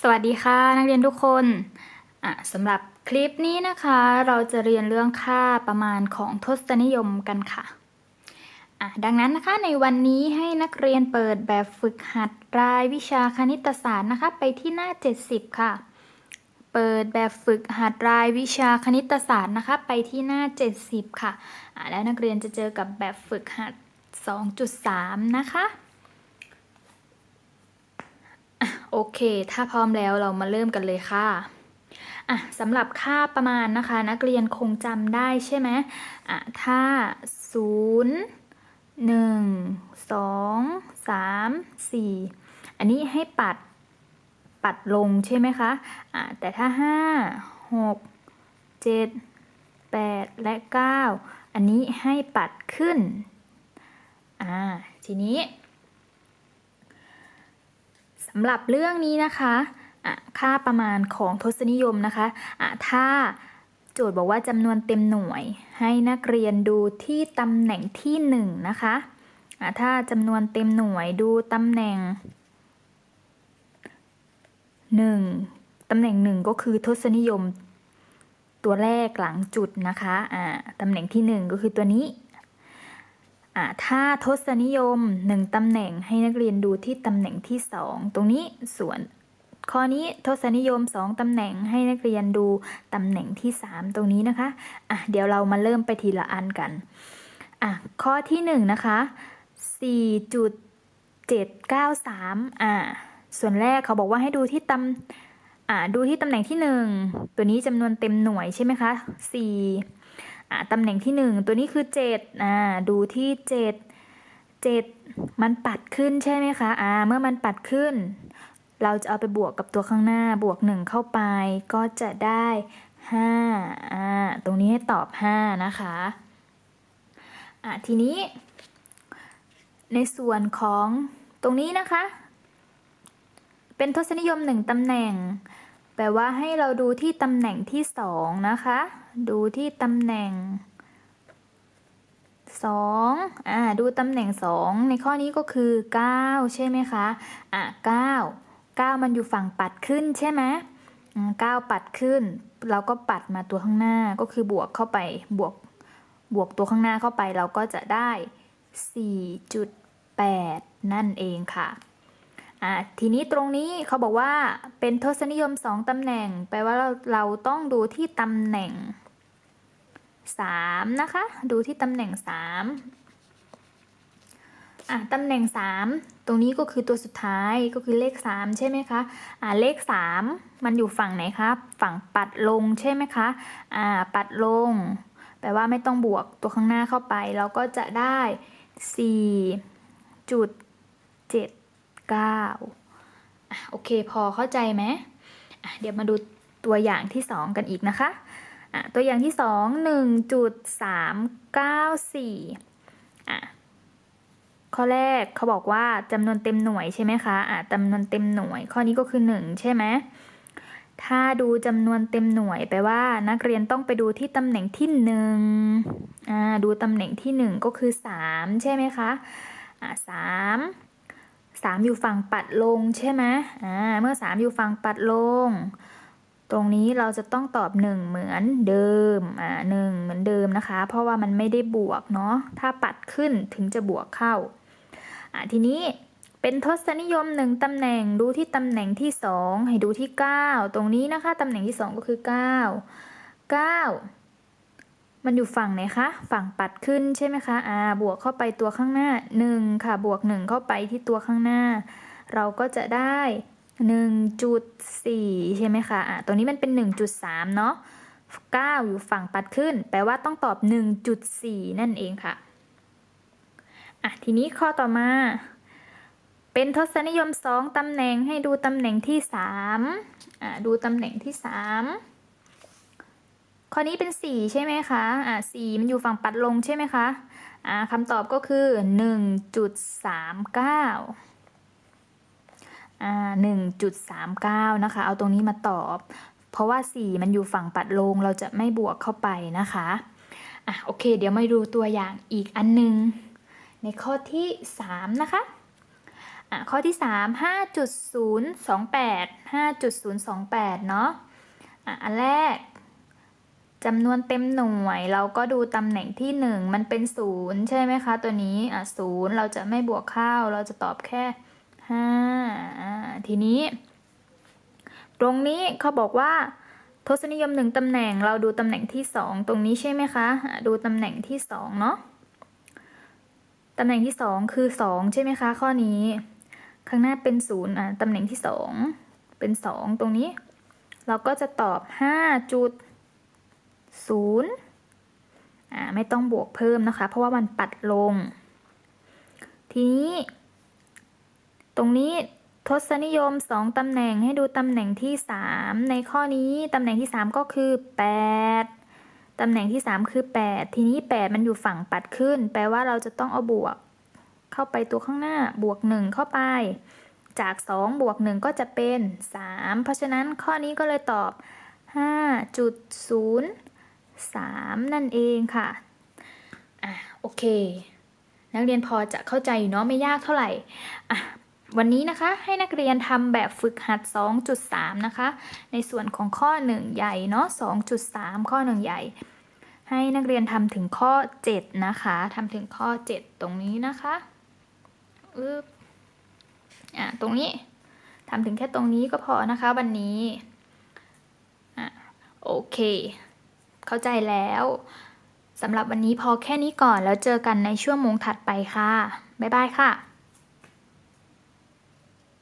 สวัสดีค่ะ นักเรียนทุกคนสำหรับคลิปนี้นะคะ เราจะเรียนเรื่องค่าประมาณของทศนิยมกันค่ะะดังนั้นนะคะในวันนี้ให้นักเรียนเปิดแบบฝึกหัดรายวิชาคณิตศาสตร์นะคะ ไปที่หน้า 70 ค่ะ เปิดแบบฝึกหัดรายวิชาคณิตศาสตร์นะคะ ไปที่หน้า 70 ค่ะอะแล้วนักเรียนจะเจอกับแบบฝึกหัด 2.3 นะคะ โอเค ถ้าพร้อมแล้วเรามาเริ่มกันเลยค่ะอะสำหรับค่าประมาณนะคะ นักเรียนคงจำได้ใช่ไหมอะถ้า 0 1 2 3 4 อันนี้ให้ปัดปัดลงใช่ไหมคะอะแต่ถ้า 5 6 7 8 และ 9 อันนี้ให้ปัดขึ้นอ่าทีนี้ สำหรับเรื่องนี้นะคะค่าประมาณของทศนิยมนะคะะถ้าโจทย์บอกว่าจำนวนเต็มหน่วย ให้นักเรียนดูที่ตำแหน่งที่1นนะคะะถ้าจำนวนเต็มหน่วยดูตำแหน่ง 1ตำแหน่ง 1 ก็คือทศนิยมตัวแรกหลังจุดนะคะะตำแหน่งที่ 1 ก็คือตัวนี้ ถ้าทศนิยม 1 ตำแหน่งให้นักเรียนดูที่ตำแหน่งที่ 2 ตรงนี้ส่วนข้อนี้ทศนิยม 2 ตำแหน่งให้นักเรียนดูตำแหน่งที่ 3 ตรงนี้นะคะอะเดี๋ยวเรามาเริ่มไปทีละอันกันอะข้อที่ 1 นะคะ 4.793อะส่วนแรกเขาบอกว่าให้ดูที่ตำอะดูที่ตำแหน่งที่ 1 ตัวนี้จำนวนเต็มหน่วยใช่ไหมคะ4อ่ ตำแหน่งที่หนึ่งตัวนี้คือเจ็ดอ่าดูที่เจ็ดเจ็ดมันปัดขึ้นใช่ไหมคะอ่าเมื่อมันปัดขึ้น เราจะเอาไปบวกกับตัวข้างหน้าบวกหนึ่งเข้าไป ก็จะได้ห้าอ่าตรงนี้ให้ตอบห้านะคะอ่าทีนี้ในส่วนของตรงนี้นะคะ เป็นทศนิยมหนึ่งตำแหน่ง แปลว่าให้เราดูที่ตำแหน่งที่สองนะคะ ดูที่ตำแหน่งสองอ่า ดูตำแหน่งสองในข้อนี้ก็คือเก้าใช่ไหมคะ อ่าเก้าเก้ามันอยู่ฝั่งปัดขึ้นใช่ไหมเก้าปัดขึ้น เราก็ปัดมาตัวข้างหน้าก็คือบวกเข้าไป บวก บวกตัวข้างหน้าเข้าไป เราก็จะได้ 4.8 นั่นเองค่ะ ทีนี้ตรงนี้เขาบอกว่าเป็นทศนิยมสองตำแหน่ง แปลว่าเราเราต้องดูที่ตำแหน่งสามนะคะ ดูที่ตำแหน่งสามอะตำแหน่งสามตรงนี้ก็คือตัวสุดท้ายก็คือเลขสามใช่ไหมคะอะเลขสามมันอยู่ฝั่งไหนครับ ฝั่งปัดลงใช่ไหมคะอ่าปัดลง แปลว่าไม่ต้องบวกตัวข้างหน้าเข้าไป เราก็จะได้สี่จุดเจ็ด 9โอเคพอเข้าใจไหมเดี๋ยวมาดูตัวอย่างที่ 2 กันอีกนะคะะตัวอย่างที่ 2 1.394อะข้อแรกเขาบอกว่าจำนวนเต็มหน่วยใช่ไหมคะอะจำนวนเต็มหน่วย ข้อนี้ก็คือ 1 ใช่ไหมถ้าดูจำนวนเต็มหน่วยแปลว่านักเรียนต้องไปดูที่ตำแหน่งที่หนึ่งอ่าดูตำแหน่งที่หนึ่งก็คือสามใช่ไหมคะอ่าสาม 3 อยู่ฝั่งปัดลงใช่ไหมอ่าเมื่อ 3 อยู่ฝั่งปัดลง ตรงนี้เราจะต้องตอบ 1 เหมือนเดิมอ่าหนึ่งเหมือนเดิมนะคะ เพราะว่ามันไม่ได้บวกเนาะถ้าปัดขึ้นถึงจะบวกเข้าอ่าทีนี้เป็นทศนิยม 1ตำแหน่งดูที่ตำแหน่งที่ 2 ให้ดูที่ 9 ตรงนี้นะคะตำแหน่งที่ 2 ก็คือ 9 9 มันอยู่ฝั่งไหนคะ ฝั่งปัดขึ้นใช่ไหมคะอ่าบวกเข้าไปตัวข้างหน้า 1 ค่ะ บวก 1 เข้าไปที่ตัวข้างหน้า เราก็จะได้ 1.4 ใช่ไหมคะอ่าตรงนี้มันเป็น 1.3 เนาะ9 อยู่ฝั่งปัดขึ้น แปลว่าต้องตอบ 1.4 นั่นเองค่ะอะทีนี้ข้อต่อมา เป็นทศนิยม 2 ตำแหน่งให้ดูตำแหน่งที่3อ่าดูตำแหน่งที่ 3 ข้อนี้เป็นสี่ใช่ไหมคะอ่าสี่มันอยู่ฝั่งปัดลงใช่ไหมคะอ่าคำตอบก็คือหนึ่งจุดสามเก้าอ่าหนึ่งจุดสามเก้านะคะ เอาตรงนี้มาตอบ เพราะว่าสี่มันอยู่ฝั่งปัดลง เราจะไม่บวกเข้าไปนะคะ อะ โอเค เดี๋ยวมาดูตัวอย่างอีกอันนึง ในข้อที่สามนะคะ อะ ข้อที่ 3 5.028 5.028 เนาะอะ อันแรก จำนวนเต็มหน่วย เราก็ดูตำแหน่งที่ 1 มันเป็น 0 ใช่ไหมคะ ตัวนี้อะ0เราจะไม่บวกเข้า เราจะตอบแค่5อ่าทีนี้ ตรงนี้เขาบอกว่าทศนิยมหนึ่งตำแหน่งเราดูตำแหน่งที่ 2 ตรงนี้ใช่ไหมคะ ดูตำแหน่งที่ 2 เนาะตำแหน่งที่ 2 คือ 2 ใช่ไหมคะ ข้อนี้ ข้างหน้าเป็น0อะตำแหน่งที่ 2 เป็น 2 ตรงนี้ เราก็จะตอบ 5 จุด 0อ่าไม่ต้องบวกเพิ่มนะคะ เพราะว่ามันปัดลง ทีนี้ ตรงนี้ทศนิยม 2 ตำแหน่งให้ดูตำแหน่งที่ 3 ในข้อนี้ตำแหน่งที่ 3 ก็คือ 8 ตำแหน่งที่ 3 คือ 8 ทีนี้ 8 มันอยู่ฝั่งปัดขึ้น แปลว่าเราจะต้องเอาบวก เข้าไปตัวข้างหน้าบวก 1 เข้าไป จาก 2 บวก 1 ก็จะเป็น 3 เพราะฉะนั้นข้อนี้ก็เลยตอบ 3 นั่นเองค่ะ อะ โอเค นักเรียนพอจะเข้าใจอยู่เนาะไม่ยากเท่าไหร่ อะ วันนี้นะคะให้นักเรียนทำแบบฝึกหัด 2.3 นะคะ ในส่วนของข้อ 1 ใหญ่เนาะ 2.3 ข้อ 1 ใหญ่ ให้นักเรียนทำถึงข้อ 7 นะคะทำถึงข้อ 7 ตรงนี้นะคะอึบอะ ตรงนี้ทำถึงแค่ตรงนี้ก็พอนะคะวันนี้ อะ โอเค เข้าใจแล้วสำหรับวันนี้พอแค่นี้ก่อนแล้วเจอกันในช่วงโมงถัดไปค่ะ บ๊ายบายค่ะ